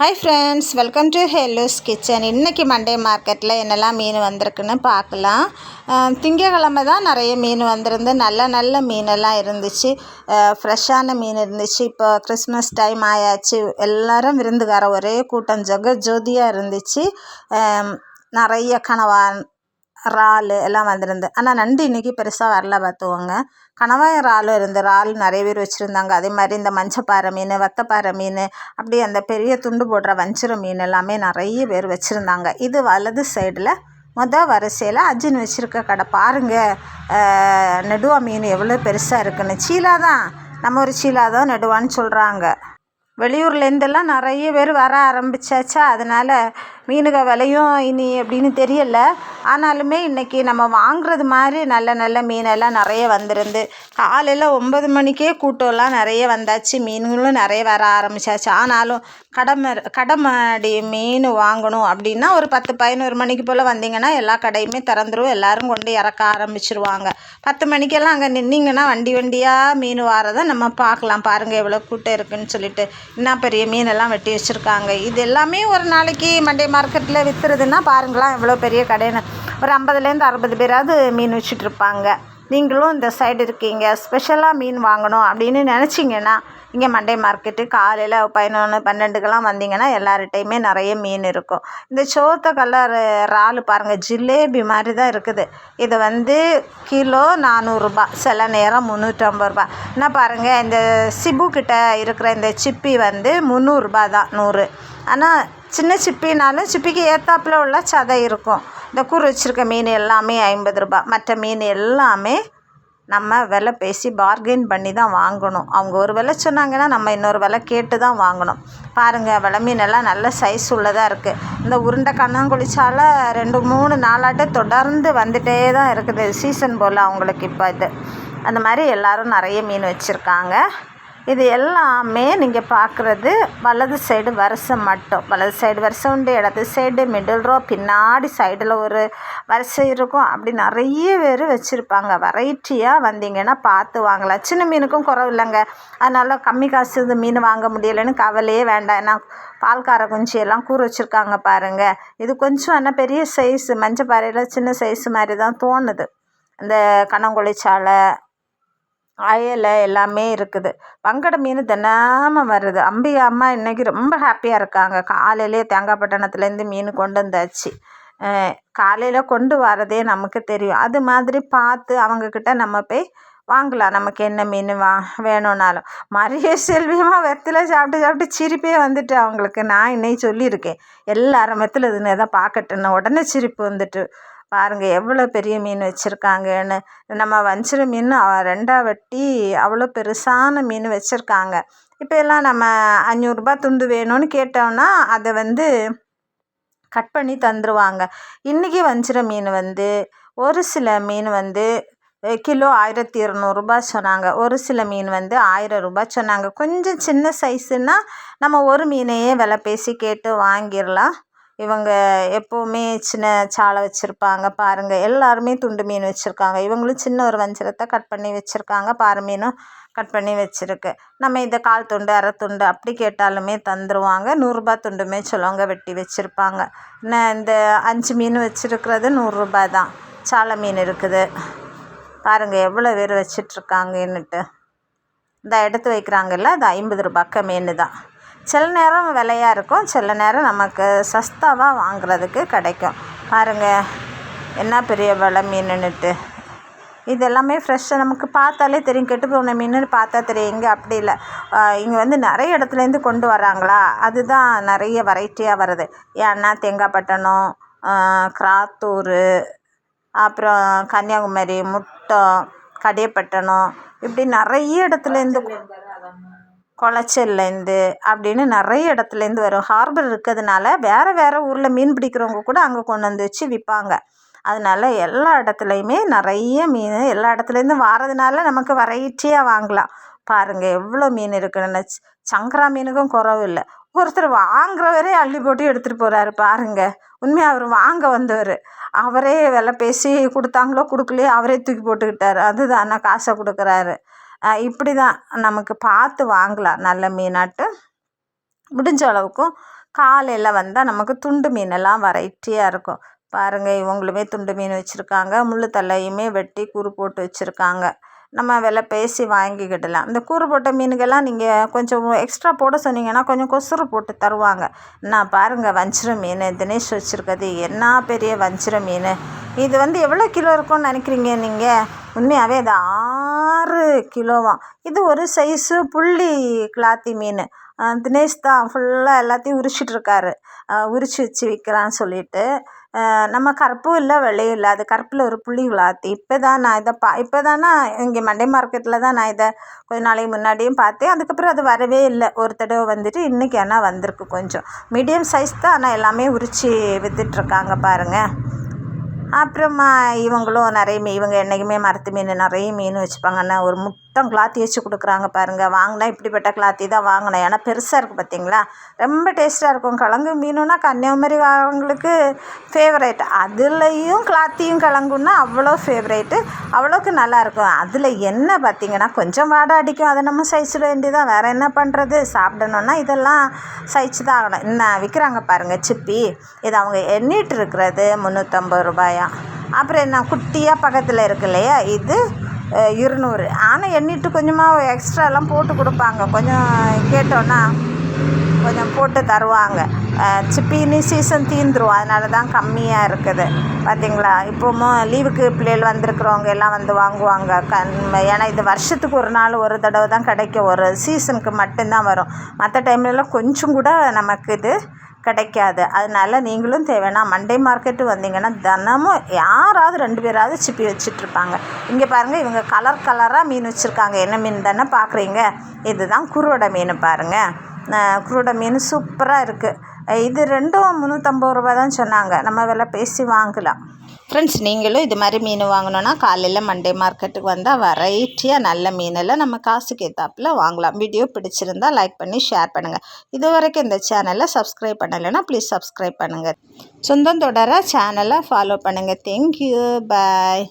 Hi friends welcome to ஹெல்லூஸ் kitchen இன்றைக்கி Monday மார்க்கெட்டில் என்னெல்லாம் மீன் வந்திருக்குன்னு பார்க்கலாம். திங்கக்கிழமை தான் நிறைய மீன் வந்திருந்து நல்ல நல்ல மீனெல்லாம் இருந்துச்சு. ஃப்ரெஷ்ஷான மீன் இருந்துச்சு. இப்போ கிறிஸ்மஸ் டைம் ஆயாச்சு. எல்லாரும் விருந்துக்கார ஒரே கூட்டம். ஜொக ஜோதியாக இருந்துச்சு நிறைய கனவான் இறால் எல்லாம் வந்திருந்து. ஆனால் நண்டு இன்றைக்கி பெருசாக வரல பார்த்துக்கோங்க. கணவாய் இறாலும் இருந்து இறால் நிறைய பேர் வச்சுருந்தாங்க. அதே மாதிரி இந்த மஞ்சப்பாறை மீன் வத்தப்பாறை மீன் அப்படி அந்த பெரிய துண்டு போடுற வஞ்சிர மீன் எல்லாமே நிறைய பேர் வச்சுருந்தாங்க. இது வலது சைடில் மொதல் வரிசையில் அஜின் வச்சுருக்க கடை. பாருங்கள் நெடுவா மீன் எவ்வளோ பெருசாக இருக்குன்னு. சீலா தான். நம்ம ஒரு சீலா தான் நெடுவான்னு சொல்கிறாங்க வெளியூர்லேருந்தெல்லாம் நிறைய பேர் வர ஆரம்பிச்சாச்சா? அதனால் மீனுக விலையும் இனி எப்படின்னு தெரியல. ஆனாலுமே இன்றைக்கி நம்ம வாங்குறது மாதிரி நல்ல நல்ல மீனெல்லாம் நிறைய வந்திருந்து காலையில் ஒம்பது மணிக்கே கூட்டம்லாம் நிறைய வந்தாச்சு. மீன்களும் நிறைய வர ஆரம்பிச்சாச்சு. ஆனாலும் கடமை கடமாடி மீன் வாங்கணும் அப்படின்னா ஒரு பத்து பதினோரு மணிக்கு போல் வந்தீங்கன்னா எல்லா கடையுமே திறந்துரும். எல்லாரும் கொண்டு இறக்க ஆரம்பிச்சிருவாங்க. பத்து மணிக்கெல்லாம் அங்கே நின்னிங்கன்னா வண்டி வண்டியாக மீன் வாரதை நம்ம பார்க்கலாம். பாருங்கள் எவ்வளோ கூட்டம் இருக்குன்னு சொல்லிட்டு. என்ன பெரிய மீனெல்லாம் வெட்டி வச்சுருக்காங்க. இது எல்லாமே ஒரு நாளைக்கு மண்டே மார்க்கெட்டில் விற்றுறதுன்னா பாருங்களேன் எவ்வளோ பெரிய கடைன்னு. ஒரு ஐம்பதுலேருந்து அறுபது பேராவது மீன் வச்சுட்ருப்பாங்க நீங்களும் இந்த சைடு இருக்கீங்க ஸ்பெஷலாக மீன் வாங்கணும் அப்படின்னு நினச்சிங்கன்னா இங்கே மண்டே மார்க்கெட்டு காலையில் பதினொன்று பன்னெண்டுக்கெல்லாம் வந்தீங்கன்னா எல்லார்கிட்டையுமே நிறைய மீன் இருக்கும். இந்த சோத்த கலர் இறால் பாருங்கள் ஜிலேபி மாதிரி தான் இருக்குது. இது வந்து கிலோ நானூறுரூபா சில நேரம் முந்நூற்றம்பது ரூபா என்ன பாருங்கள் இந்த சிபு கிட்ட இருக்கிற இந்த சிப்பி வந்து முந்நூறுரூபா தான் நூறு. ஆனால் சின்ன சிப்பினாலும் சிப்பிக்கு ஏற்றாப்புல உள்ள சதை இருக்கும். இந்த கூறு வச்சுருக்க மீன் எல்லாமே ஐம்பது ரூபா. மற்ற மீன் எல்லாமே நம்ம விலை பேசி பார்கெயின் பண்ணி தான் வாங்கணும். அவங்க ஒரு விலை சொன்னாங்கன்னா நம்ம இன்னொரு விலை கேட்டு தான் வாங்கணும். பாருங்கள் விலை மீனெல்லாம் நல்ல சைஸ் உள்ளதாக இருக்குது இந்த உருண்டை கண்ணாங்குழிச்சால ரெண்டு மூணு நாளாட்டு தொடர்ந்து வந்துகிட்டே தான் இருக்குது. சீசன் போல் அவங்களுக்கு இப்போ இது. அந்த மாதிரி எல்லோரும் நிறைய மீன் வச்சுருக்காங்க. இது எல்லாமே நீங்கள் பார்க்குறது வலது சைடு வரிசை மட்டும். வலது சைடு வரிசை உண்டு இடது சைடு மிடில் ரோ பின்னாடி சைடில் ஒரு வரிசை இருக்கும். அப்படி நிறைய பேர் வச்சுருப்பாங்க. வெரைட்டியாக வந்தீங்கன்னா பார்த்து வாங்கலாம். சின்ன மீனுக்கும் குறவு இல்லைங்க. அதனால் கம்மி காசு இது மீன் வாங்க முடியலைன்னு கவலையே வேண்டாம். ஏன்னா பால்கார குஞ்சு எல்லாம் கூறு வச்சுருக்காங்க பாருங்கள் இது கொஞ்சம் என்ன பெரிய சைஸு மஞ்சள் பாறையில் சின்ன சைஸ் மாதிரி தான் தோணுது. இந்த கண்ணங்குழிச்சாலை அயலை எல்லாமே இருக்குது. வங்கட மீன் தினமும் வருது. அம்பிகா அம்மா இன்றைக்கி ரொம்ப ஹாப்பியாக இருக்காங்க. காலையிலே தேங்காய் பட்டணத்துலேருந்து மீன் கொண்டு வந்தாச்சு. காலையில் கொண்டு வரதே நமக்கு தெரியும். அது மாதிரி பார்த்து அவங்கக்கிட்ட நம்ம போய் வாங்கலாம். நமக்கு என்ன மீன் வா வேணும்னாலும். மரிய செல்வியமாக வெத்தில சாப்பிட்டு சாப்பிட்டு சிரிப்பே வந்துட்டு அவங்களுக்கு. நான் இன்னைக்கு சொல்லியிருக்கேன். எல்லாரும் வெத்தில இதுன்னு எதாவது பார்க்கட்டுன்னு. உடனே சிரிப்பு வந்துட்டு பாருங்கள் எவ்வளோ பெரிய மீன் வச்சுருக்காங்கன்னு. நம்ம வஞ்சிர மீன் ரெண்டாக வெட்டி அவ்வளோ பெருசான மீன் வச்சுருக்காங்க. இப்போ எல்லாம் நம்ம அஞ்சூறுரூபா துண்டு வேணும்னு கேட்டோம்னா அதை வந்து கட் பண்ணி தந்துடுவாங்க இன்றைக்கி வஞ்சிர மீன் வந்து ஒரு சில மீன் வந்து கிலோ ஆயிரத்தி இரநூறுபா சொன்னாங்க. ஒரு சில மீன் வந்து ஆயிரம் ரூபாய் சொன்னாங்க. கொஞ்சம் சின்ன சைஸுன்னா நம்ம ஒரு மீனையே விலை பேசி கேட்டு வாங்கிடலாம். இவங்க எப்போவுமே சின்ன சாலை வச்சுருப்பாங்க பாருங்கள் எல்லாருமே துண்டு மீன் வச்சுருக்காங்க. இவங்களும் சின்ன ஒரு வஞ்சிரத்தை கட் பண்ணி வச்சுருக்காங்க. பாறை மீனும் கட் பண்ணி வச்சுருக்கு. நம்ம இதை கால் துண்டு அரை துண்டு அப்படி கேட்டாலுமே தந்துடுவாங்க நூறுரூபா துண்டுமே சொல்லுவாங்க வெட்டி வச்சுருப்பாங்க. நான் இந்த அஞ்சு மீன் வச்சுருக்கிறது நூறுரூபா தான். சாலை மீன் இருக்குது. பாருங்கள் எவ்வளோ பேர் வச்சிட்ருக்காங்கன்னுட்டு. இந்த எடுத்து வைக்கிறாங்கல்ல அது ஐம்பது ரூபாய்க்கு மீன் தான். சில நேரம் விலையாக இருக்கும் சில நேரம் நமக்கு சஸ்தாவாக வாங்குறதுக்கு கிடைக்கும். பாருங்கள் என்ன பெரிய விலை மீனுன்னுட்டு. இது எல்லாமே ஃப்ரெஷ்ஷாக நமக்கு பார்த்தாலே தெரியும். கெட்டு போன மீனுன்னு பார்த்தா தெரியும். இங்கே அப்படி இல்லை. இங்கே வந்து நிறைய இடத்துலேருந்து கொண்டு வராங்களா? அதுதான் நிறைய வெரைட்டியாக வருது. ஏன்னா தேங்காய்பட்டணம் கிராத்தூர் அப்புறம் கன்னியாகுமரி முட்டம் கடியப்பட்டணம் இப்படி நிறைய இடத்துலேருந்து குளச்சல்லேருந்து அப்படின்னு நிறைய இடத்துலேருந்து வரும். ஹார்பர் இருக்கிறதுனால வேறு வேறு ஊரில் மீன் பிடிக்கிறவங்க கூட அங்கே கொண்டு வந்து வச்சு விற்பாங்க அதனால எல்லா இடத்துலையுமே நிறைய மீன் எல்லா இடத்துலேருந்தும் வாரதுனால நமக்கு வெரைட்டியாக வாங்கலாம். பாருங்கள் எவ்வளோ மீன் இருக்குன்னு. சங்கரா மீனுக்கும் குறவு இல்லை. ஒருத்தர் வாங்குறவரே அள்ளி போட்டு எடுத்துகிட்டு போகிறாரு பாருங்கள் உண்மையாக அவர் வாங்க வந்தவர். அவரே விலை பேசி கொடுத்தாங்களோ கொடுக்கலையோ அவரே தூக்கி போட்டுக்கிட்டார். அதுதான் காசை கொடுக்குறாரு. இப்படி தான் நமக்கு பார்த்து வாங்கலாம் நல்ல மீனாட்டு. முடிஞ்ச அளவுக்கும் காலையில் வந்தால் நமக்கு துண்டு மீனெல்லாம் வெரைட்டியாக இருக்கும். பாருங்கள் இவங்களுமே துண்டு மீன் வச்சுருக்காங்க. முள்ளு தலையுமே வெட்டி கூறு போட்டு வச்சுருக்காங்க. நம்ம விலை பேசி வாங்கிக்கிடலாம். இந்த கூறு போட்ட மீனுக்கெல்லாம் நீங்கள் கொஞ்சம் எக்ஸ்ட்ரா போட சொன்னீங்கன்னா கொஞ்சம் கொசுறு போட்டு தருவாங்க. நான் பாருங்கள் வஞ்சிர மீன் தினேஷ் வச்சுருக்கிறது. என்ன பெரிய வஞ்சிர மீன். இது வந்து எவ்வளோ கிலோ இருக்கும்னு நினைக்கிறீங்க நீங்கள் உண்மையாகவே அது ஆறு கிலோவாம் இது ஒரு சைஸு புள்ளி கிளாத்தி மீன். தினேஷ் தான் ஃபுல்லாக எல்லாத்தையும் உரிச்சிட்ருக்காரு. உரித்து வச்சு விற்கிறான்னு சொல்லிட்டு. நம்ம கருப்பும் இல்லை வெள்ளையும் இல்லை. அது கருப்பில் ஒரு புள்ளி விளாத்தி இப்போ தான் நான் இதை பா இப்போ தானே இங்கே மண்டே மார்க்கெட்டில் தான் நான் இதை கொஞ்ச நாளைக்கு முன்னாடியும் பார்த்தேன். அதுக்கப்புறம் அது வரவே இல்லை. ஒரு தடவை வந்துட்டு இன்றைக்கி ஆனால் வந்திருக்கு கொஞ்சம். மீடியம் சைஸ் தான் ஆனால் எல்லாமே உரித்து விற்றுட்ருக்காங்க பாருங்கள் அப்புறமா இவங்களும் நிறைய மீன் இவங்க என்றைக்குமே மரத்து மீன் நிறைய மீன் வச்சுப்பாங்கன்னா ஒரு மொத்தம் கிளாத் வச்சு கொடுக்குறாங்க பாருங்கள் வாங்கினா இப்படிப்பட்ட கிளாத்தி தான் வாங்கினேன். ஏன்னா பெருசாக இருக்குது பார்த்தீங்களா ரொம்ப டேஸ்ட்டாக இருக்கும். கிழங்கு மீனுன்னா கன்னியாகுமரி அவங்களுக்கு ஃபேவரேட் அதுலேயும் கிளாத்தியும் கிழங்குன்னா அவ்வளோ ஃபேவரேட்டு அவ்வளோக்கு நல்லாயிருக்கும் அதில் என்ன பார்த்திங்கன்னா கொஞ்சம் வாடை அடிக்கும். அதை நம்ம சைச்சிட வேண்டியதான் வேறு என்ன பண்ணுறது சாப்பிடணுன்னா இதெல்லாம் சைச்சு தான் ஆகணும். என்ன விற்கிறாங்க பாருங்கள் சிப்பி. இது அவங்க எண்ணிட்டு இருக்கிறது முந்நூற்றம்பது ரூபாயா? அப்புறம் என்ன குட்டியாக பக்கத்தில் இருக்கு இல்லையா? இது இருநூறு. ஆனால் எண்ணிட்டு கொஞ்சமாக எக்ஸ்ட்ராலாம் போட்டு கொடுப்பாங்க. கொஞ்சம் கேட்டோன்னா கொஞ்சம் போட்டு தருவாங்க. சிப்பின்னு சீசன் தீந்துடும் அதனால தான் கம்மியாக இருக்குது. பார்த்திங்களா இப்போவும் லீவுக்கு பிள்ளைகள் வந்திருக்கிறவங்க எல்லாம் வந்து வாங்குவாங்க. கண் ஏன்னா இது வருஷத்துக்கு ஒரு நாள் ஒரு தடவை தான் கிடைக்கும். ஒரு சீசனுக்கு மட்டும்தான் வரும். மற்ற டைம்லலாம் கொஞ்சம் கூட நமக்கு இது கிடைக்காது. அதனால நீங்களும் தேவைன்னா மண்டே மார்க்கெட்டு வந்தீங்கன்னா தினமும் யாராவது ரெண்டு பேராவது சிப்பி வச்சிட்ருப்பாங்க. இங்கே பாருங்கள் இவங்க கலர் கலராக மீன் வச்சுருக்காங்க. என்ன மீன் தானே பார்க்குறீங்க இதுதான் குருவடை மீன் பாருங்கள் குருவடை மீன் சூப்பராக இருக்குது இது ரெண்டும் முந்நூற்றம்பது ரூபா தான் சொன்னாங்க. நம்ம விலை பேசி வாங்கலாம். ஃப்ரெண்ட்ஸ் நீங்களும் இது மாதிரி மீன் வாங்கணுன்னா காலையில் மண்டே மார்க்கெட்டுக்கு வந்தால் வெரைட்டியாக நல்ல மீனெல்லாம் நம்ம காசுக்கு ஏற்றாப்புல வாங்கலாம். வீடியோ பிடிச்சிருந்தால் லைக் பண்ணி ஷேர் பண்ணுங்கள் இது வரைக்கும் இந்த சேனலை சப்ஸ்கிரைப் பண்ணலைன்னா ப்ளீஸ் சப்ஸ்கிரைப் பண்ணுங்கள் சொந்தம் தொடர சேனலை ஃபாலோ பண்ணுங்கள் தேங்க்யூ பாய்